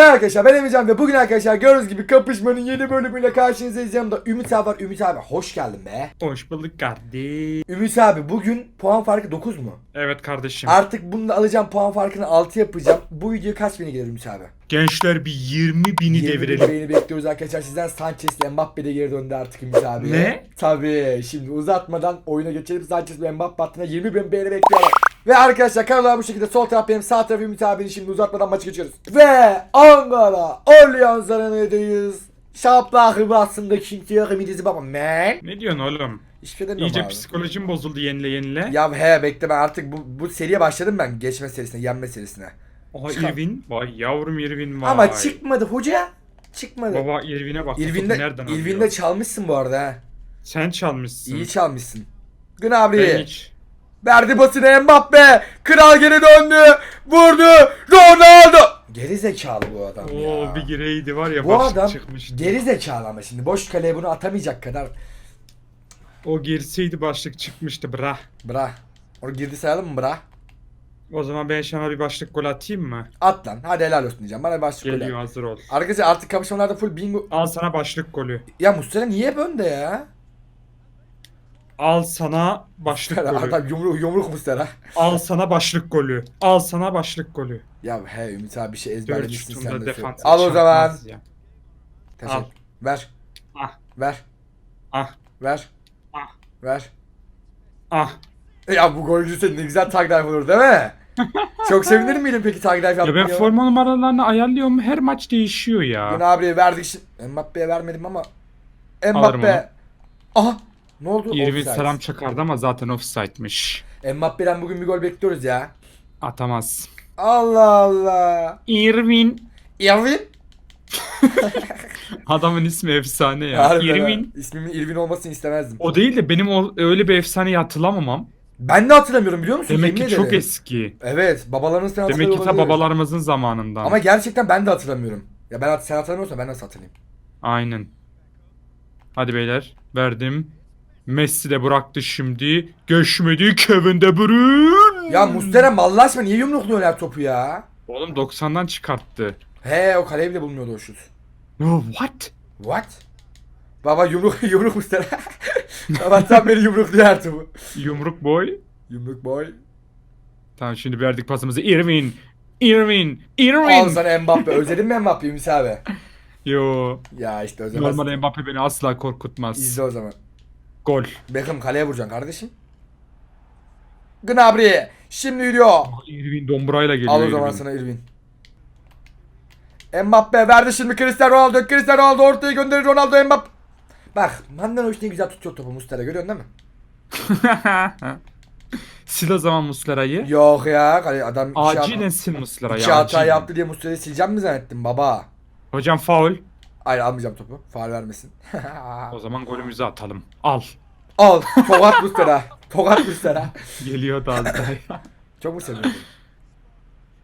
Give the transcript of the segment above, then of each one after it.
Merhaba arkadaşlar ben Emircan ve bugün arkadaşlar gördüğünüz gibi kapışmanın yeni bölümüyle karşınızdayız. Yanımda Ümit abi var. Ümit abi hoş geldin be. Hoş bulduk kardeş. Ümit abi bugün puan farkı 9 mu? Evet kardeşim. Artık bunu da alacağım puan farkını 6 yapacağım. Bu video kaç bine gelir Ümit abi? Gençler bir 20 bini 20 devirelim. beğeni bekliyoruz arkadaşlar. Sizden Sanchez ile Mbappe de geri döndü artık Ümit abi. Ne? Tabii. Şimdi uzatmadan oyuna geçelim. Sanchez ve Mbappe hattına 20 bin beğeni bekliyorlar. Ve arkadaşlar kanallar bu şekilde sol taraf benim sağ taraf Ümit abinin şimdi uzatmadan maçı geçiyoruz. Ve Ankara Allianz Arena'dayız. Şaplakı aslında kimse yok emidizi baba man. Ne diyorsun oğlum? Hiçbir şey demiyorum İyice abi. psikolojim bozuldu yenile yenile. Ya he bekle ben artık bu, bu seriye başladım ben geçme serisine yenme serisine. Oha çıkar. Irvin. Vay yavrum Irvin vay. Ama çıkmadı hoca. Çıkmadı. Baba Irvin'e bak. İlvin'de, Topu nereden alıyor? İlvin'de çalmışsın bu arada ha. Sen çalmışsın. İyi çalmışsın. Gnabry. Ben hiç. Verdi basını Mbappe. Kral geri döndü. Vurdu. Ronaldo. Geri zekalı bu adam Oo ya. bir gireydi var ya bu başlık adam çıkmıştı. geri zekalı ama şimdi boş kaleye bunu atamayacak kadar. O girseydi başlık çıkmıştı bra. Bra. Onu girdi sayalım mı bra? O zaman ben sana bir başlık gol atayım mı? At lan. Hadi helal olsun diyeceğim. Bana başlık Geliyor golü. hazır ol. Arkadaşlar artık kapışmalarda full bingo. Al sana başlık golü. Ya Mustafa niye hep önde ya? Al sana başlık golü. Adam yumruk, yumruk Mustafa. Al sana başlık golü. Al sana başlık golü. Ya he Ümit abi bir şey Dört ezberlemişsin sen de. defans. Al o zaman. çarpmaz ya. Teşekkür. Al. Ver. Ah. Ver. Ah. Ver. Ah. Ver. Ah. Ya bu golcü senin ne güzel tag life olur değil mi? Çok sevinir miydin peki tag life Ya ben forma numaralarını ayarlıyorum. Her maç değişiyor ya. Gnabry'e verdik şimdi. Mbappe'ye vermedim ama. Alırım Mbappe. Aha. Ne oldu? Irvin Offside. selam çakardı ama zaten offside'miş. Mbappe'den bugün bir gol bekliyoruz ya. Atamaz. Allah Allah. Irvin. Irvin? Adamın ismi efsane ya. Harbiden ha. Irvin. İsmimin Irvin olmasını istemezdim. O değil de benim o, öyle bir efsaneyi hatırlamamam. Ben de hatırlamıyorum biliyor musun? Demek Yemin ki çok ederim. eski. Evet babalarınız sen Demek hatırlıyor ki ta olabilir. babalarımızın zamanından. Ama gerçekten ben de hatırlamıyorum. Ya ben hat- sen hatırlamıyorsan ben nasıl hatırlayayım? Aynen. Hadi beyler. Verdim. Messi de bıraktı şimdi. Geçmedi Kevin De Bruyne. Ya Mustera mallaşma niye yumrukluyorsun her topu ya? Oğlum 90'dan çıkarttı. He o kaleye bile bulmuyordu o şut. No, what? What? Baba yumruk yumruk Mustera. Sabahtan beri yumrukluyor her topu. Yumruk boy. Yumruk boy. Tamam şimdi verdik pasımızı. Irvin. Irvin. Irvin. Al sana Mbappe. Özledin mi Mbappe Ümit abi? Yo. Ya işte özlemez. Normal Mbappe beni asla korkutmaz. İzle o zaman. Gol. Beckham kaleye vuracaksın kardeşim. Gnabry. Şimdi yürüyor. Irvin domburayla geliyor Al o zaman Irvin. sana Irvin. Mbappe verdi şimdi Cristiano Ronaldo. Cristiano Ronaldo ortaya gönderir Ronaldo Mbappe. Bak Mandanovic ne güzel tutuyor topu Mustera görüyorsun değil mi? Sil o zaman Muslera'yı. Yok ya adam iki, Acilen sil Muslera'yı. iki hata acilen. yaptı diye Mustera'yı sileceğim mi zannettin baba? Hocam faul. Hayır almayacağım topu. Faal vermesin. O zaman golümüzü atalım. Al. Al. Tokat Mustera. Tokat Mustera. Geliyor da az daha. Çok mu seviyorsun?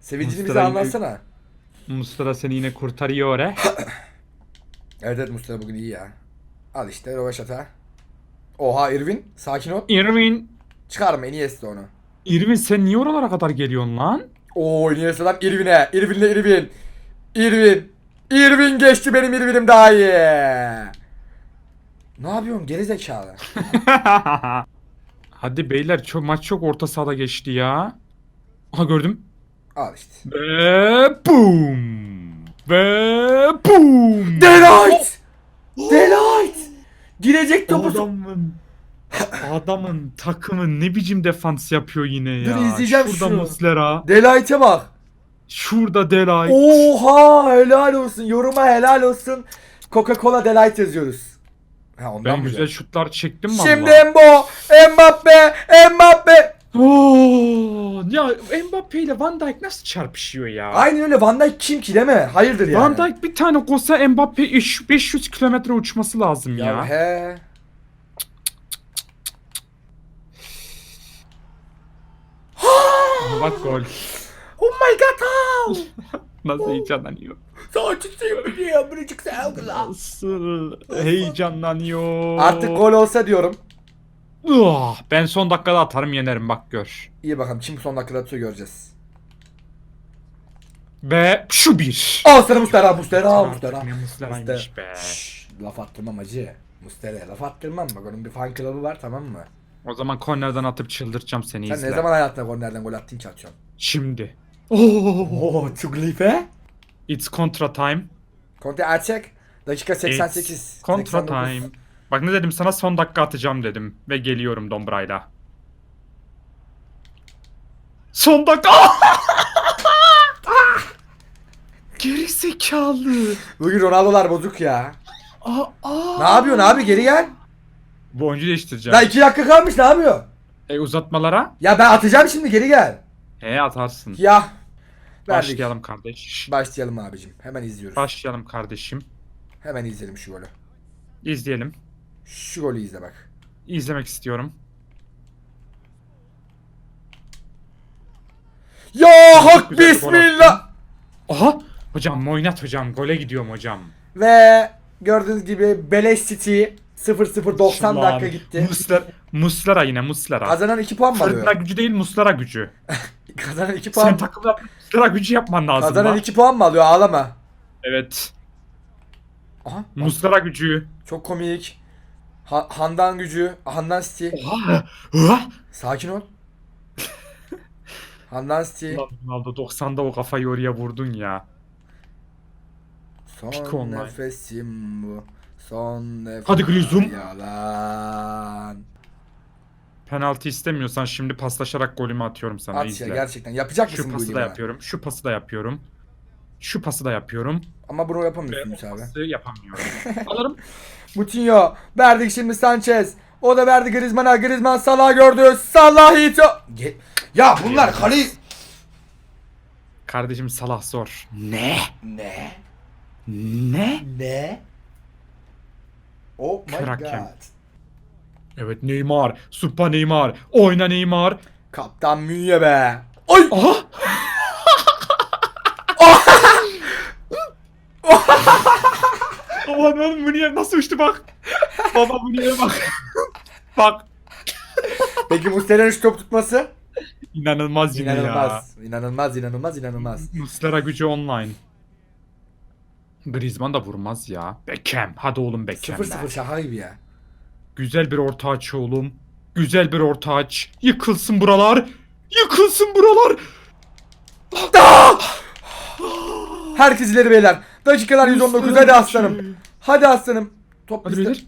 Sevincini bize Muslera'yı- anlatsana. Muslera seni yine kurtarıyor he. Evet evet Mustera bugün iyi ya. Al işte Rovaşata. Oha Irvin. Sakin ol. Irvin. Çıkarma Iniesta onu. Irvin sen niye oralara kadar geliyorsun lan? Oo Iniesta'dan Irvin'e. Irvin'le Irvin. Irvin. Irvin geçti benim Irvin'im daha iyi. Ne yapıyorsun geri zekalı? Hadi beyler çok maç çok orta sahada geçti ya. Aha gördüm. Al işte. Ve boom. Ve boom. Delight! Delight! Girecek topu. Adamın adamın takımı ne biçim defans yapıyor yine ya. Dur, izleyeceğim Şurada şunu. Muslera. Delight'e bak. Şurada Delight. Oha helal olsun. Yoruma helal olsun. Coca-Cola Delight yazıyoruz. Ha ondan Ben güzel ya? şutlar çektim Şimdi valla. Embo, Mbappe, Mbappe. Oo, ya Mbappe ile Van Dijk nasıl çarpışıyor ya? Aynen öyle Van Dijk kim ki değil mi? Hayırdır yani. Van Dijk bir tane koysa Mbappe iş- 500 kilometre uçması lazım ya. Ya he. Bak gol. Oh my god. how? Nasıl heyecanlanıyor. Saçısıyım diye biricik sevgiler. Nasıl heyecanlanıyor. Artık gol olsa diyorum. Ah, ben son dakikada atarım yenerim bak gör. İyi bakalım kim son dakikada atıyor göreceğiz. Ve şu bir. Al sana Mustera, Mustera, Mustera. Mustera'ymış be. Laf attırmam acı. Mustera'ya laf attırmam bak onun bir fan club'ı var tamam mı? O zaman kornerden atıp çıldırtacağım seni Sen izle. ne zaman hayatında kornerden gol attın ki atıyorsun? Şimdi. Oo, Tuglife. It's contra time. Conte Erçek. Dakika 88. It's contra 89. time. Bak ne dedim sana son dakika atacağım dedim. Ve geliyorum Dombra'yla. Son dakika. Geri zekalı. Bugün Ronaldo'lar bozuk ya. Aa, aa. Ne yapıyorsun abi geri gel. Bu oyuncu değiştireceğim. Daha 2 dakika kalmış ne yapıyor? E uzatmalara? Ya ben atacağım şimdi geri gel. He atarsın. Ya. Verdik. Başlayalım kardeş. Başlayalım abicim. Hemen izliyoruz. Başlayalım kardeşim. Hemen izleyelim şu golü. İzleyelim. Şu golü izle bak. İzlemek istiyorum. Ya hak güzel bir gol bismillah. Aha! Hocam oynat hocam. Gole gidiyorum hocam. Ve gördüğünüz gibi Beleş City 0-0-90 Ulan, dakika gitti. Muslera, Muslera yine Muslera. Kazanan 2 puan mı Fırtına alıyor? gücü değil Muslera gücü. Kazanan 2 Senin puan. takımda Muslera gücü yapman lazım. Kazanan lan. 2 puan mı alıyor? Ağlama. Evet. Aha. Muslera gücü. Çok komik. Ha- Handan gücü. Handan City. Oha! Oha! Sakin ol. Handan City. Ulan Ronaldo 90'da o kafayı oraya vurdun ya. Pik Son online. nefesim bu. Son nefes. Hadi Grizum. Yalan. Penaltı istemiyorsan şimdi paslaşarak golümü atıyorum sana At izle. ya gerçekten. Yapacak Şu mısın bu pası da yapıyorum. Şu pası da yapıyorum. Şu pası da yapıyorum. Ama bunu Ve yapamıyorsun Yunus abi. pası yapamıyorum. Alırım. Moutinho. Verdik şimdi Sanchez. O da verdi Griezmann'a. Griezmann Salah gördü. Salah ito. Ge- Ya bunlar kale... Kardeşim Salah zor. Ne? Ne? Ne? Ne? Oh my Kör hakem. god. Evet Neymar. Süper Neymar. Oyna Neymar. Kaptan Münye be. Oy! Aha! Aman oğlum Münir nasıl uçtu bak. Baba Münir'e bak. bak. Peki Muslera'nın şu top tutması? İnanılmaz yine ya. İnanılmaz. İnanılmaz, inanılmaz, inanılmaz. Muslera gücü online. Griezmann da vurmaz ya. Beckham. Hadi oğlum Beckham. 0-0 be. şaka gibi ya. Güzel bir orta aç oğlum. Güzel bir orta aç. Yıkılsın buralar. Yıkılsın buralar. Herkes ileri beyler. Dakikalar 119. Hadi aslanım. Hadi aslanım. Top Hadi bizde. beyler.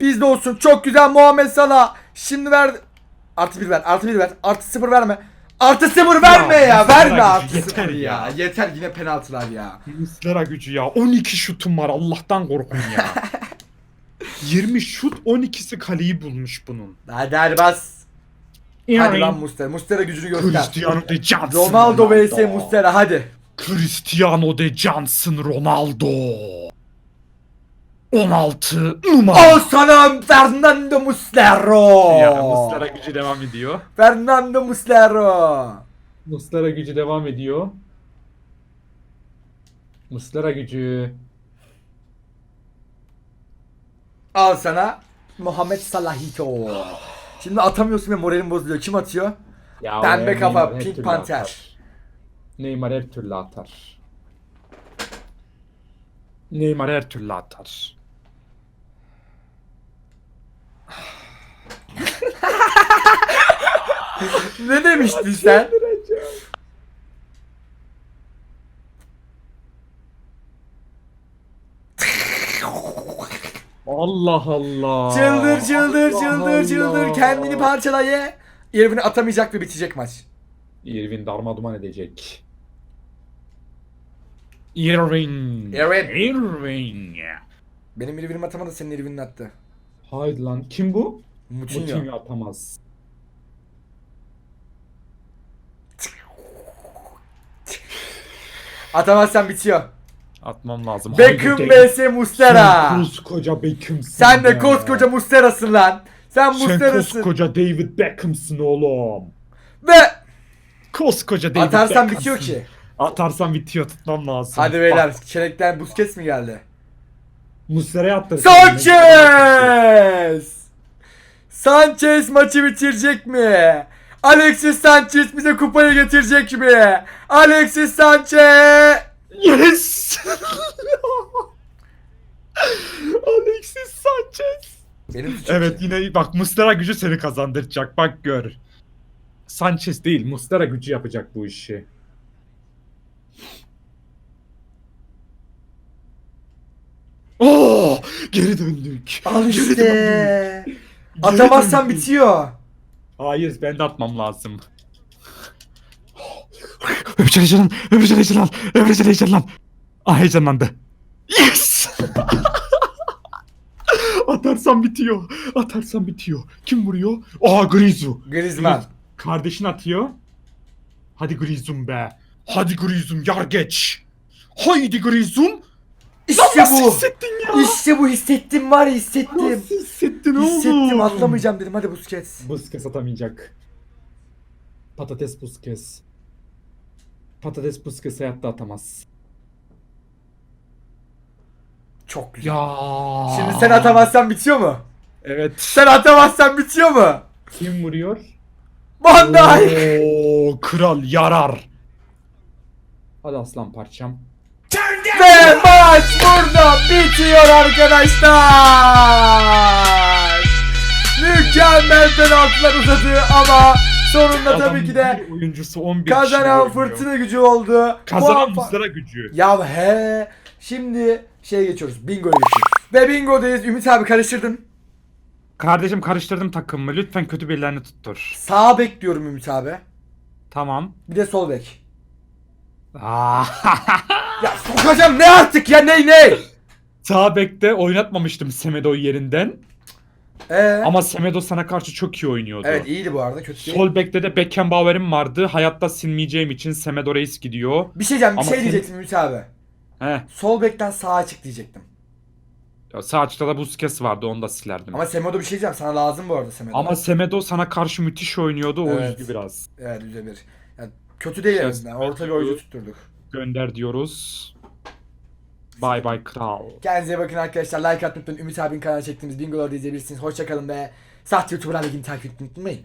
Bizde olsun. Çok güzel Muhammed Salah. Şimdi ver. Artı bir ver. Artı bir ver. Artı sıfır verme. Artı sıfır verme ya. Ya, verme artı yeter sıfır ya. ya. Yeter yine penaltılar ya. Muslera gücü ya. 12 şutum var. Allah'tan korkun ya. 20 şut 12'si kaleyi bulmuş bunun. Hadi hadi bas. Hadi lan Mustera. Mustera gücünü göster. Cristiano de Johnson. Ronaldo vs Mustera hadi. Cristiano de Johnson Ronaldo. 16 numara. Al sana Fernando Muslero. Ya Muslera gücü devam ediyor. Fernando Muslero. Muslera gücü devam ediyor. Muslera gücü. Al sana Muhammed Salahito. Şimdi atamıyorsun ve moralim bozuluyor. Kim atıyor? Ya Pembe Neymar kafa, her Pink türlü Panther. atar. Neymar her türlü atar. Neymar her türlü atar. Ne demiştin sen? Allah Allah. Çıldır çıldır Allah çıldır çıldır. Allah. Kendini parçala ye. Atamayacak ve bitecek maç. Irving darmaduman edecek. Irving. Irving. Irving. Benim Irvin'im atamadı senin Irvin'in attı. Haydi lan kim bu? Moutinho. Moutinho atamaz. Atamazsan bitiyor. Atmam lazım. Beckham Haydi vs Mustera. Sen koskoca Beckham'sın. Sen de be. koskoca Mustera'sın lan. Sen Sen Mustera'sın. koskoca David Beckham'sın oğlum. Ve Koskoca David atarsan Beckham'sın. bitiyor ki. Atarsan bitiyor tutmam lazım. Hadi beyler. Çelikten Busquets mi geldi? Muslera'ya attır. Sanchez! Sanchez maçı bitirecek mi? Alexis Sanchez bize kupayı getirecek mi? Alexis Sanchez! Yes! Alexis Sanchez. Benim suçum Evet ki. yine bak Mustara gücü seni kazandıracak bak gör. Sanchez değil Mustara gücü yapacak bu işi. Oo, geri döndük. Al Geri işte. döndük. Atamazsan döndük. bitiyor. Hayır ben de atmam lazım. Öbürcel heyecanlan, öbürcel heyecanlan, öbürcel heyecanlan. Ah heyecanlandı. Yes! Atarsam bitiyor. Atarsam bitiyor. Kim vuruyor? Aa Grizu. Griezmann. Kardeşin atıyor. Hadi Grizum be. Hadi Grizum yar geç. Haydi Grizum. İşte Nasıl bu. hissettin ya? İşte bu hissettim var ya hissettim. Nasıl hissettin oğlum? Hissettim atlamayacağım dedim hadi Busquets. Busquets atamayacak. Patates Busquets. Patates Busquets hayatta atamaz. Çok güzel. Ya. Şimdi sen atamazsan bitiyor mu? Evet. Sen atamazsan bitiyor mu? Kim vuruyor? Van Dijk. Oo, kral yarar. Hadi aslan parçam. Ve maç burada bitiyor arkadaşlar. Mükemmel penaltılar uzadı ama sonunda tabii Adamın ki de bir oyuncusu 11 kazanan kişiyle oynuyor. fırtına gücü oldu. Kazanan Muslera gücü. Ya he. Şimdi şey geçiyoruz. Bingo'ya geçiyoruz. Ve Bingo'dayız. Ümit abi karıştırdın. Kardeşim karıştırdım takımımı. Lütfen kötü birilerini tuttur. Sağ bek diyorum Ümit abi. Tamam. Bir de sol bek. Aa. Ya sokacağım ne artık ya ne ne? Sağ bekte oynatmamıştım Semedo'yu yerinden. Ee, Ama Semedo sana karşı çok iyi oynuyordu. evet iyiydi bu arada kötü değil. Sol bekte de Beckenbauer'im vardı. Hayatta silmeyeceğim için Semedo Reis gidiyor. Bir şey diyeceğim bir Ama şey senin- diyecektim Ümit abi. He. Sol bekten sağa çık diyecektim. Ya Sağ açıkta da Busquets vardı onu da silerdim. Ama Semedo bir şey diyeceğim sana lazım bu arada Semedo. Ama Semedo sana karşı müthiş oynuyordu. O Evet. üzdü biraz. Evet yüzde bir. Yani kötü değil en azından. Orta bir oyuncu tutturduk. Gönder diyoruz. Bay bay kral. Kendinize bakın arkadaşlar. Like atmayı unutmayın. Ümit abinin kanalına çektiğimiz bingoları da izleyebilirsiniz. Hoşçakalın ve Sahte YouTuber Ligini takip etmeyi unutmayın.